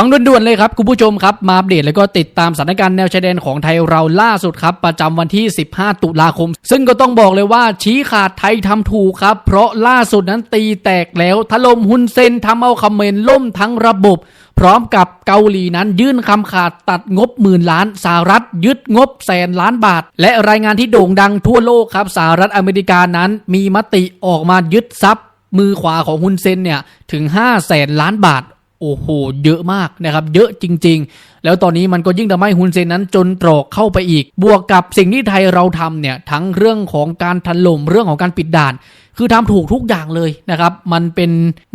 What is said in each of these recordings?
ฟังด่วนๆเลยครับคุณผู้ชมครับ มาอัปเดตแล้วก็ติดตามสถานการณ์แนวชายแดนของไทยเราล่าสุดครับ ประจำวันที่ 15 ตุลาคม ซึ่งก็ต้องบอกเลยว่าชี้ขาดไทยทำถูกครับ เพราะล่าสุดนั้นตีแตกแล้วถล่มฮุนเซนทำเอาคอมเมนต์ล่มทั้งระบบ พร้อมกับเกาหลีนั้นยื่นคำขาดตัดงบหมื่นล้านสหรัฐยึดงบแสนล้านบาท และรายงานที่โด่งดังทั่วโลกครับสหรัฐอเมริกานั้น มีมติออกมายึดทรัพย์ มือขวาของฮุนเซนเนี่ยถึง5แสนล้านบาท โอ้โหเยอะมากนะครับ เยอะจริง ๆ แล้วตอนนี้มันก็ยิ่งทำให้ฮุนเซนนั้นจนตรอกเข้าไปอีก บวกกับสิ่งที่ไทยเราทำเนี่ย ทั้งเรื่องของการถล่มเรื่องของการปิดด่าน คือทำถูกทุกอย่างเลยนะครับ มันเป็น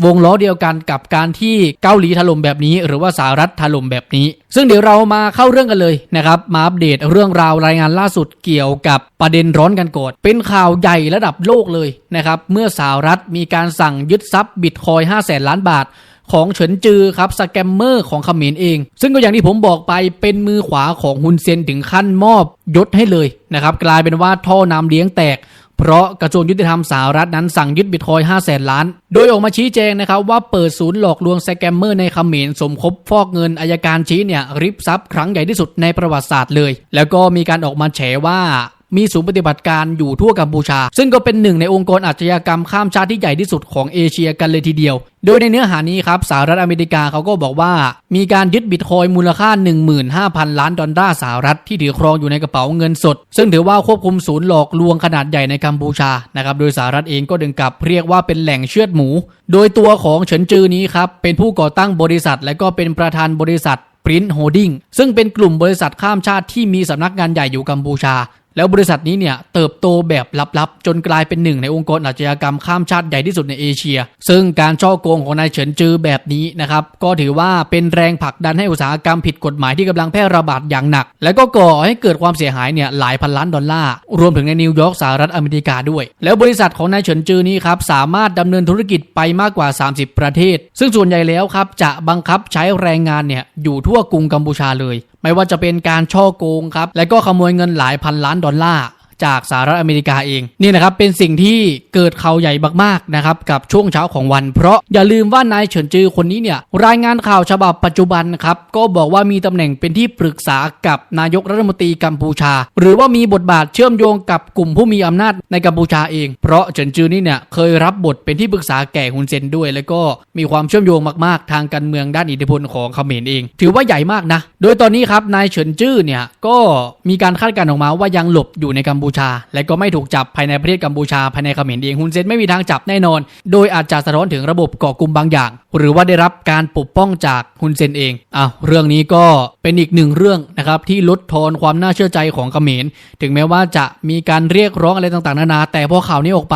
วงล้อเดียวกันกับการที่เกาหลีถล่มแบบนี้ หรือว่าสหรัฐถล่มแบบนี้ ซึ่งเดี๋ยวเรามาเข้าเรื่องกันเลยนะครับ มาอัปเดตเรื่องราวรายงานล่าสุดเกี่ยวกับประเด็นร้อนกันก่อนเป็นข่าวใหญ่ระดับโลกเลยนะครับ เมื่อสหรัฐมีการสั่งยึดทรัพย์บิตคอย5แสนล้านบาท ของเฉินจือครับสแกมเมอร์ของเขมรเอง ซึ่งก็อย่างที่ผมบอกไปเป็นมือขวาของฮุนเซนถึงขั้นมอบยศให้เลยนะครับกลายเป็นว่าท่อน้ำเลี้ยงแตกเพราะกระทรวงยุติธรรมสหรัฐนั้นสั่งยึดบิตคอย5แสนล้าน โดยออกมาชี้แจงนะครับว่าเปิดศูนย์หลอกลวงสแกมเมอร์ในเขมรสมคบฟอกเงินอายการชี้เนี่ยริบทรัพย์ครั้งใหญ่ที่สุดในประวัติศาสตร์เลย แล้วก็มีการออกมาแฉว่า มีศูนย์ปฏิบัติการอยู่ทั่วกัมพูชา ซึ่งก็เป็นหนึ่งในองค์กรอาชญากรรมข้ามชาติที่ใหญ่ที่สุดของเอเชียกันเลยทีเดียว โดยในเนื้อหานี้ครับสหรัฐอเมริกาเขาก็บอกว่า มีการยึดบิตคอยมูลค่า 15,000 ล้านดอลลาร์สหรัฐที่ถือครองอยู่ในกระเป๋าเงินสด ซึ่งถือว่าควบคุมศูนย์หลอกลวงขนาดใหญ่ในกัมพูชานะครับโดยสหรัฐเองก็ดึงกลับเรียกว่าเป็นแหล่งเชือดหมู โดยตัวของเฉินจือนี้ครับเป็นผู้ก่อตั้งบริษัท และก็เป็นประธานบริษัท Print Holding ซึ่งเป็นกลุ่มบริษัทข้ามชาติที่มีสำนักงานใหญ่อยู่กัมพูชา แล้วบริษัทนี้เนี่ยเติบโตแบบลับๆ จนกลายเป็นหนึ่งในองค์กรอาชญากรรมข้ามชาติใหญ่ที่สุดในเอเชีย ซึ่งการช่อโกงของนายเฉินจือแบบนี้นะครับก็ถือว่าเป็นแรงผลักดันให้อุตสาหกรรมผิดกฎหมายที่กำลังแพร่ระบาดอย่างหนัก และก็ก่อให้เกิดความเสียหายเนี่ยหลายพันล้านดอลลาร์ รวมถึงในนิวยอร์กสหรัฐอเมริกาด้วย แล้วบริษัทของนายเฉินจือนี้ครับสามารถดำเนินธุรกิจไปมากกว่า 30 ประเทศ ซึ่งส่วนใหญ่แล้วครับจะบังคับใช้แรงงานเนี่ยอยู่ทั่วกรุงกัมพูชาเลย ไม่ว่าจะเป็นการช่อโกงครับและก็ขโมยเงินหลายพันล้านดอลลาร์ จากสหรัฐอเมริกาเองนี่นะครับเป็นสิ่งที่เกิดข่าวใหญ่มากๆนะครับกับช่วงเช้าของวัน เพราะอย่าลืมว่านายเฉินจือคนนี้เนี่ยรายงานข่าวฉบับปัจจุบันครับก็บอกว่ามีตำแหน่งเป็นที่ปรึกษากับนายกรัฐมนตรีกัมพูชา หรือว่ามีบทบาทเชื่อมโยงกับกลุ่มผู้มีอำนาจในกัมพูชาเอง เพราะเฉินจือนี่เนี่ยเคยรับบทเป็นที่ปรึกษาแก่ฮุนเซนด้วย แล้วก็มีความเชื่อมโยงมากๆ ทางการเมืองด้านอิทธิพลของเขมรเอง ถือว่าใหญ่มากนะ โดยตอนนี้ครับนายเฉินจื้อเนี่ยก็มีการคาดการณ์ออกมาว่ายังหลบอยู่ในกัมพูชา และก็ไม่ถูกจับภายในประเทศกัมพูชาภายในเขมรเองฮุนเซนไม่มีทางจับแน่นอน โดยอาจจะสะท้อนถึงระบบก่อกลุ่มบางอย่าง หรือว่าได้รับการปกป้องจากฮุนเซนเองอ้าวเรื่องนี้ก็เป็นอีกหนึ่งเรื่องนะครับที่ลดทอนความน่าเชื่อใจของเขมร ถึงแม้ว่าจะมีการเรียกร้องอะไรต่างๆนานา แต่พอข่าวนี้ออกไป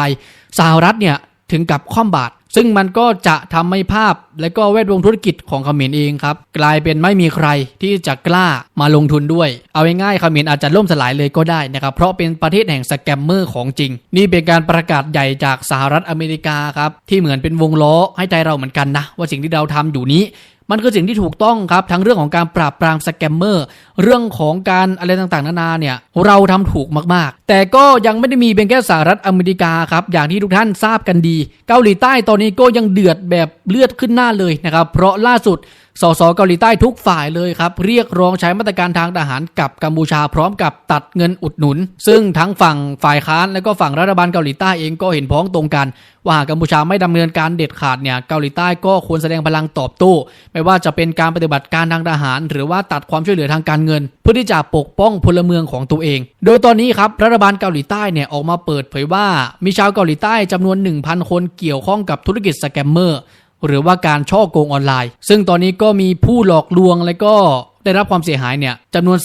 สหรัฐเนี่ยถึงกับคว่ำบาตร ซึ่งมันก็จะทำให้ภาพและก็แวดวงธุรกิจของเขมรเองครับ กลายเป็นไม่มีใครที่จะกล้ามาลงทุนด้วย เอาง่ายๆเขมรอาจจะล่มสลายเลยก็ได้นะครับ เพราะเป็นประเทศแห่งสแกมเมอร์ของจริง นี่เป็นการประกาศใหญ่จากสหรัฐอเมริกาครับ ที่เหมือนเป็นวงล้อให้ใจเราเหมือนกันนะ ว่าสิ่งที่เราทำอยู่นี้ มันคือสิ่งที่ถูกต้องครับ ทั้งเรื่องของการปราบปรามสแกมเมอร์ เรื่องของการอะไรต่างๆ นานาเนี่ย เราทำถูกมากๆ แต่ก็ยังไม่ได้มีเป็นแค่สหรัฐอเมริกาครับ อย่างที่ทุกท่านทราบกันดี เกาหลีใต้ตอนนี้ก็ยังเดือดแบบเลือดขึ้นหน้าเลยนะครับ เพราะล่าสุด สสเกาหลีใต้ทุกฝ่ายเลยครับ เรียกร้องใช้มาตรการทางทหารกับกัมพูชาพร้อมกับตัดเงินอุดหนุน ซึ่งทั้งฝั่งฝ่ายค้านและก็ฝั่งรัฐบาลเกาหลีใต้เองก็เห็นพ้องตรงกัน ว่าหากกัมพูชาไม่ดำเนินการเด็ดขาดเนี่ยเกาหลีใต้ก็ควรแสดงพลังตอบโต้ไม่ว่าจะเป็นการปฏิบัติการทางทหาร หรือว่าตัดความช่วยเหลือทางการเงิน เพื่อที่จะปกป้องพลเมืองของตัวเอง โดยตอนนี้ครับรัฐบาลเกาหลีใต้เนี่ยออกมาเปิดเผยว่ามีชาวเกาหลีใต้จำนวน 1,000 คนเกี่ยวข้องกับธุรกิจสแกมเมอร์ หรือว่าการช่อโกงออนไลน์ ซึ่งตอนนี้ก็มีผู้หลอกลวงและก็ได้รับความเสียหายเนี่ยจำนวน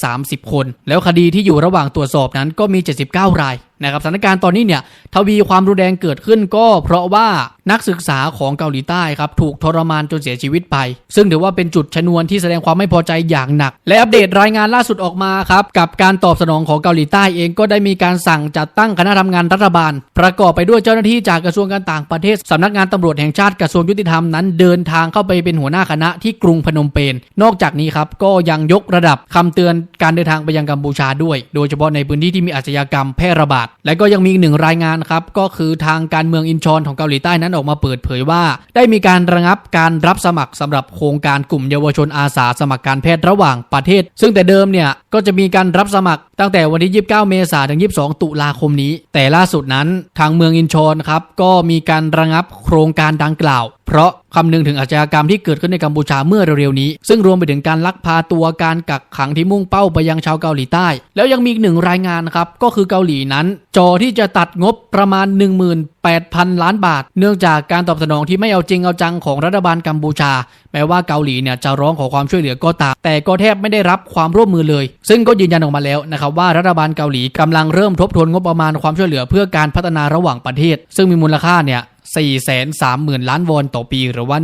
330 คน แล้วคดีที่อยู่ระหว่างตรวจสอบนั้นก็มี 79 รายนะครับสถานการณ์ตอนนี้เนี่ยทวีความรุนแรงเกิดขึ้นก็เพราะว่านักศึกษาของเกาหลีใต้ครับถูกทรมานจนเสียชีวิตไป ซึ่งถือว่าเป็นจุดชนวนที่แสดงความไม่พอใจอย่างหนัก และอัปเดตรายงานล่าสุดออกมาครับกับการตอบสนองของเกาหลีใต้เองก็ได้มีการสั่งจัดตั้งคณะทำงานรัฐบาล ประกอบไปด้วยเจ้าหน้าที่จากกระทรวงการต่างประเทศสำนักงานตำรวจแห่งชาติกระทรวงยุติธรรมนั้น เดินทางเข้าไปเป็นหัวหน้าคณะที่กรุงพนมเปญนอกจากนี้ครับก็ยังยกระดับคำเตือนการเดินทางไปยังกัมพูชาด้วย โดยเฉพาะในพื้นที่ที่มีอาชญากรรมแพร่ระบาดทและก็ยังมีอีกหนึ่งรายงานครับก็คือทางการเมืองอินชอนของเกาหลีใต้นั้นออกมาเปิดเผยว่า ได้มีการระงับการรับสมัครสำหรับโครงการกลุ่มเยาวชนอาสาสมัครการแพทย์ระหว่างประเทศ ซึ่งแต่เดิมเนี่ยก็จะมีการรับสมัครตั้งแต่วันที่ 29 เมษายนถึง 22 ตุลาคมนี้ แต่ล่าสุดนั้นทางเมืองอินชอนครับก็มีการระงับโครงการดังกล่าว เพราะคำนึงถึงอาชญากรรมที่เกิดขึ้นในกัมพูชาเมื่อเร็วๆนี้ ซึ่งรวมไปถึงการลักพาตัวการกักขังที่มุ่งเป้าไปยังชาวเกาหลีใต้ แล้วยังมีอีกหนึ่งรายงานครับ ก็คือเกาหลีนั้น จอที่จะตัดงบประมาณ 18,000 ล้านบาท เนื่องจากการตอบสนองที่ไม่เอาจริงเอาจังของรัฐบาลกัมพูชา แม้ว่าเกาหลีเนี่ยจะร้องขอความช่วยเหลือก็ตาม แต่ก็แทบไม่ได้รับความร่วมมือเลย ซึ่งก็ยืนยันออกมาแล้วนะครับว่ารัฐบาลเกาหลีกำลังเริ่มทบทวนงบประมาณความช่วยเหลือ เพื่อการพัฒนาระหว่างประเทศ ซึ่งมีมูลค่าเนี่ย 4 3 0 0 0 0 ล้านวอนต่อปีหรือว่า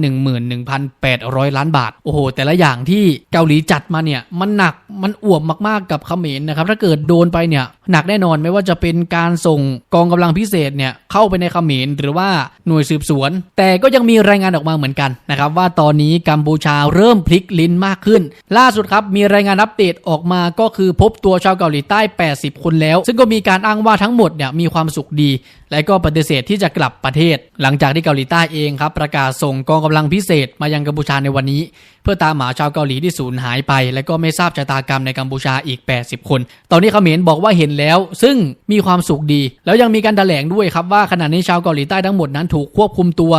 11,800 ล้านบาท โอ้โห แต่ละอย่างที่เกาหลีจัดมาเนี่ย มันหนักมันอ่วมมากๆกับเขมรนะครับ ถ้าเกิดโดนไปเนี่ย หนักแน่นอนไม่ว่าจะเป็นการส่งกองกำลังพิเศษเนี่ย เข้าไปในเขมรหรือว่าหน่วยสืบสวน แต่ก็ยังมีรายงานออกมาเหมือนกันนะครับ ว่าตอนนี้กัมพูชาเริ่มพลิกลิ้นมากขึ้น ล่าสุดครับมีรายงานอัปเดตออกมาก็คือพบตัวชาวเกาหลีใต้ 80 คนแล้ว ซึ่งก็มีการอ้างว่าทั้งหมดเนี่ยมีความสุขดี และก็ปฏิเสธที่จะกลับประเทศหลังจากที่เกาหลีใต้เองครับประกาศส่งกองกำลังพิเศษมายังกัมพูชาในวันนี้ เพื่อตามหาชาวเกาหลีที่สูญหายไป และก็ไม่ทราบชะตากรรมในกัมพูชาอีก 80 คน ตอนนี้เขมรบอกว่าเห็นแล้ว ซึ่งมีความสุขดี แล้วยังมีการแถลงด้วยครับว่าขณะนี้ชาวเกาหลีใต้ทั้งหมดนั้นถูกควบคุมตัว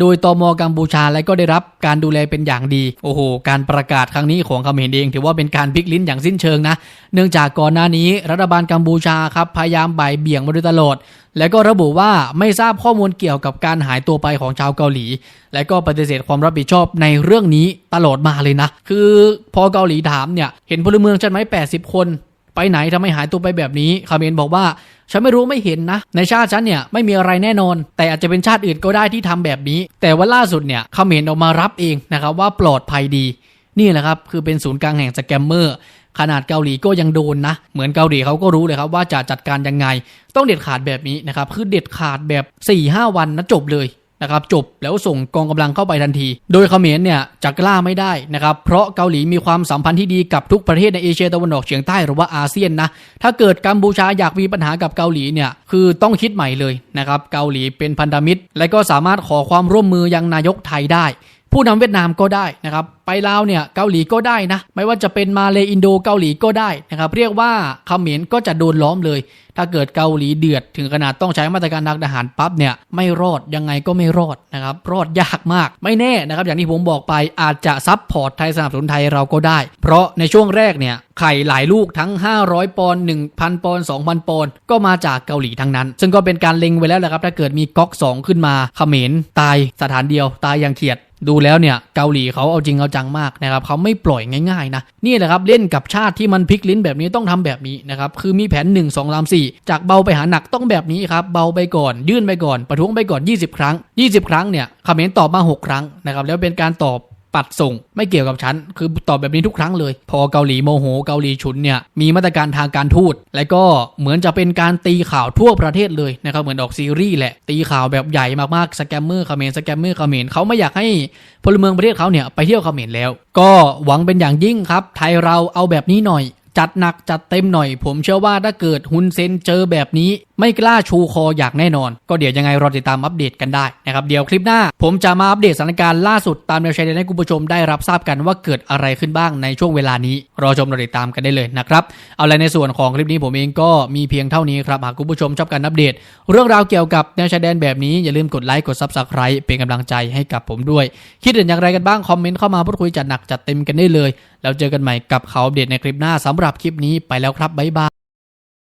โดยตมกัมพูชาและก็ได้รับการดูแลเป็นอย่างดี โอ้โห การประกาศครั้งนี้ของเขมรเอง ถือว่าเป็นการพลิกลิ้นอย่างสิ้นเชิงนะ เนื่องจากก่อนหน้านี้รัฐบาลกัมพูชาครับพยายามบ่ายเบี่ยงมาโดยตลอด และก็ระบุว่าไม่ทราบข้อมูลเกี่ยวกับการหายตัวไปของชาวเกาหลี และก็ปฏิเสธความรับผิดชอบในเรื่องนี้ตลอดมาเลยนะ คือพอเกาหลีถามเนี่ย เห็นพลเมืองฉันไหม80 คน ไปไหนทำไมหายตัวไปแบบนี้คาเมนบอกว่า ฉันไม่รู้ไม่เห็นนะ ในชาติฉันเนี่ยไม่มีอะไรแน่นอน แต่อาจจะเป็นชาติอื่นก็ได้ที่ทำแบบนี้ แต่ว่าล่าสุดเนี่ยคาเมนออกมารับเองนะครับว่าปลอดภัยดี นี่แหละครับคือเป็นศูนย์กลางแห่งสแกมเมอร์ขนาดเกาหลีก็ยังโดนนะ เหมือนเกาหลีเขาก็รู้เลยครับว่าจะจัดการยังไง ต้องเด็ดขาดแบบนี้นะครับ คือเด็ดขาดแบบ4ี่ห้าวันนะจบเลย นะครับจบแล้วส่งกองกำลังเข้าไปทันที โดยเขมรเนี่ยจะกล้าไม่ได้นะครับเพราะเกาหลีมีความสัมพันธ์ที่ดีกับทุกประเทศในเอเชียตะวันออกเฉียงใต้หรือว่าอาเซียนนะถ้าเกิดกัมพูชาอยากมีปัญหากับเกาหลีเนี่ยคือต้องคิดใหม่เลยนะครับเกาหลีเป็นพันธมิตร และก็สามารถขอความร่วมมือยังนายกไทยได้ ผู้นำเวียดนามก็ได้นะครับ ไปลาวเนี่ยเกาหลีก็ได้นะ ไม่ว่าจะเป็นมาเลอินโดเกาหลีก็ได้นะครับ เรียกว่าเขมรก็จะโดนล้อมเลย ถ้าเกิดเกาหลีเดือดถึงขนาดต้องใช้มาตรการทางทหารปั๊บเนี่ยไม่รอดยังไงก็ไม่รอดนะครับ รอดยากมากไม่แน่นะครับ อย่างที่ผมบอกไปอาจจะซับพอร์ตไทยสนับสนุนไทยเราก็ได้ เพราะในช่วงแรกเนี่ยไข่หลายลูกทั้ง 500 ปอนด์1,000 ปอนด์2,000 ปอนด์ก็มาจากเกาหลีทั้งนั้น ซึ่งก็เป็นการเล็งไว้แล้วแหละครับ ถ้าเกิดมีก๊อก 2 ขึ้นมาเขมรตายสถานเดียวตายอย่างเขียด ดูแล้วเนี่ยเกาหลีเขาเอาจริงเอาจังมากนะครับเขาไม่ปล่อยง่ายๆนะนี่แหละครับเล่นกับชาติที่มันพลิกลิ้นแบบนี้ต้องทำแบบนี้นะครับคือมีแผน 1 2 3 4 จากเบาไปหาหนักต้องแบบนี้ครับเบาไปก่อน ยื่นไปก่อน ประท้วงไปก่อน 20 ครั้ง 20 ครั้งเนี่ยเขมรตอบมา 6 ครั้งนะครับแล้วเป็นการตอบ ปัดส่งไม่เกี่ยวกับฉัน คือตอบแบบนี้ทุกครั้งเลย พอเกาหลีโมโหเกาหลีฉุนเนี่ยมีมาตรการทางการทูต และก็เหมือนจะเป็นการตีข่าวทั่วประเทศเลยนะครับเหมือนออกซีรีส์แหละตีข่าวแบบใหญ่มากๆสแกมเมอร์เขมรสแกมเมอร์เขมรเขาไม่อยากให้พลเมืองประเทศเขาเนี่ยไปเที่ยวเขมรแล้ว ก็หวังเป็นอย่างยิ่งครับ ไทยเราเอาแบบนี้หน่อยจัดหนักจัดเต็มหน่อย ผมเชื่อว่าถ้าเกิดฮุนเซนเจอแบบนี้ ไม่กล้าชูคออย่างแน่นอน ก็เดี๋ยวยังไงรอติดตามอัปเดตกันได้นะครับเดี๋ยวคลิปหน้า ผมจะมาอัปเดตสถานการณ์ล่าสุดตามแนวชายแดนให้คุณผู้ชมได้รับทราบกันว่าเกิดอะไรขึ้นบ้างในช่วงเวลานี้ รอชมรอติดตามกันได้เลยนะครับเอาละในส่วนของคลิปนี้ผมเองก็มีเพียงเท่านี้ครับหากคุณผู้ชมชอบการอัปเดต เรื่องราวเกี่ยวกับแนวชายแดนแบบนี้อย่าลืมกดไลค์กด Subscribe เป็นกำลังใจให้กับผมด้วย คิดเห็นอย่างไรกันบ้างคอมเมนต์เข้ามาพูดคุยจัดหนักจัดเต็มกันได้เลยแล้วเจอกันใหม่กับข่าวอัปเดตในคลิปหน้าสำหรับคลิปนี้ไปแล้วครับบ๊ายบาย